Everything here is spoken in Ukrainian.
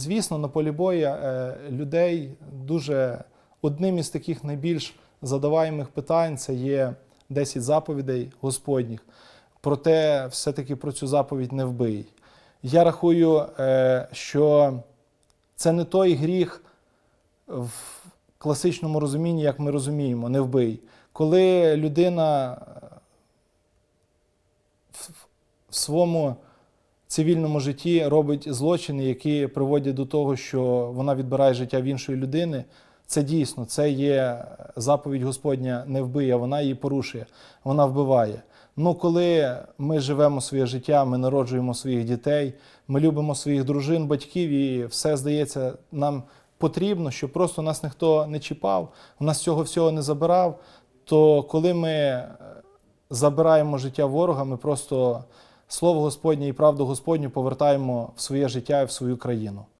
Звісно, на полі бою е, людей дуже одним із таких найбільш задаваємих питань це є 10 заповідей Господніх. Проте, все-таки про цю заповідь не вбий. Я рахую, е, що це не той гріх в класичному розумінні, як ми розуміємо, не вбий. Коли людина е, в- своєму цивільному житті робить злочини, які приводять до того, що вона відбирає життя в іншої людини, це дійсно, це є заповідь Господня не вбий, а вона її порушує, вона вбиває. Ну, коли ми живемо своє життя, ми народжуємо своїх дітей, ми любимо своїх дружин, батьків, і все здається, нам потрібно, щоб просто нас ніхто не чіпав, у нас цього всього не забирав. То коли ми е, забираємо життя ворога, ми просто слово Господнє і правду Господню повертаємо в своє життя і в свою країну.